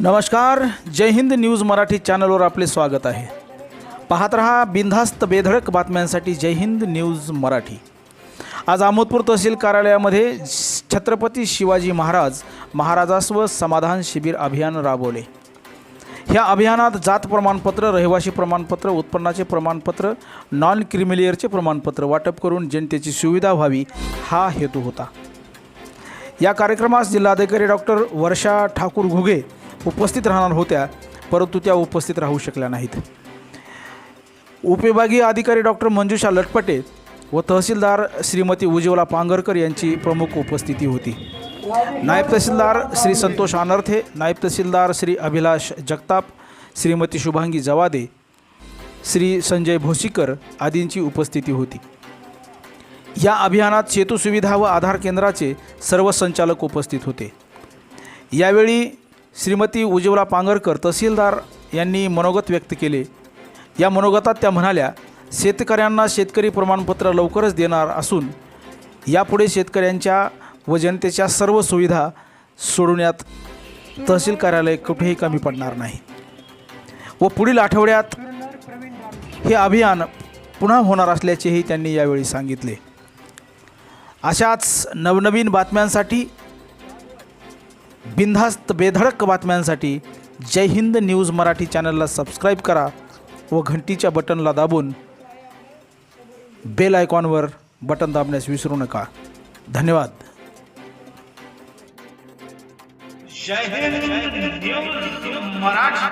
नमस्कार जय हिंद न्यूज मराठी चॅनलवर आपले स्वागत आहे. पाहत रहा बिनधास्त बेधडक बातम्यांसाठी जय हिंद न्यूज मराठी. आज आमोदपूर तहसील कार्यालयामध्ये छत्रपती शिवाजी महाराज महाराजास्व समाधान शिबिर अभियान राबवले. ह्या अभियानात जात प्रमाणपत्र रहिवासी प्रमाणपत्र उत्पन्नाचे प्रमाणपत्र नॉन क्रिमिलियरचे प्रमाणपत्र वाटप करून जनतेची सुविधा व्हावी हा हेतू होता. या कार्यक्रमास जिल्हाधिकारी डॉक्टर वर्षा ठाकूर घुगे उपस्थित राहणार होत्या परंतु त्या उपस्थित राहू शकल्या नाहीत. उपविभागीय अधिकारी डॉक्टर मंजुषा लटपटे व तहसीलदार श्रीमती उज्ज्वला पांगरकर यांची प्रमुख उपस्थिती होती. नायब तहसीलदार श्री संतोष अनर्थे नायब तहसीलदार श्री अभिलाष जगताप श्रीमती शुभांगी जवादे श्री संजय भोसीकर आदींची उपस्थिती होती. या अभियानात सेतू सुविधा व आधार केंद्राचे सर्व संचालक उपस्थित होते. यावेळी श्रीमती उज्ज्वला पांगरकर तहसीलदार यांनी मनोगत व्यक्त केले. या मनोगतात त्या म्हणाल्या शेतकऱ्यांना शेतकरी प्रमाणपत्र लवकरच देणार असून यापुढे शेतकऱ्यांच्या व जनतेच्या सर्व सुविधा सोडवण्यात तहसील कार्यालय कुठेही कमी पडणार नाही. व पुढील आठवड्यात हे अभियान पुन्हा होणार असल्याचेही त्यांनी यावेळी सांगितले. अशाच नवनवीन बातम्यांसाठी बिनधास्त बेधडक बातम्यांसाठी जय हिंद न्यूज मराठी चॅनलला सबस्क्राईब करा व घंटीच्या बटनला दाबून बेल आयकॉनवर बटन दाबण्यास विसरू नका. धन्यवाद. जय हिंद न्यूज मराठी.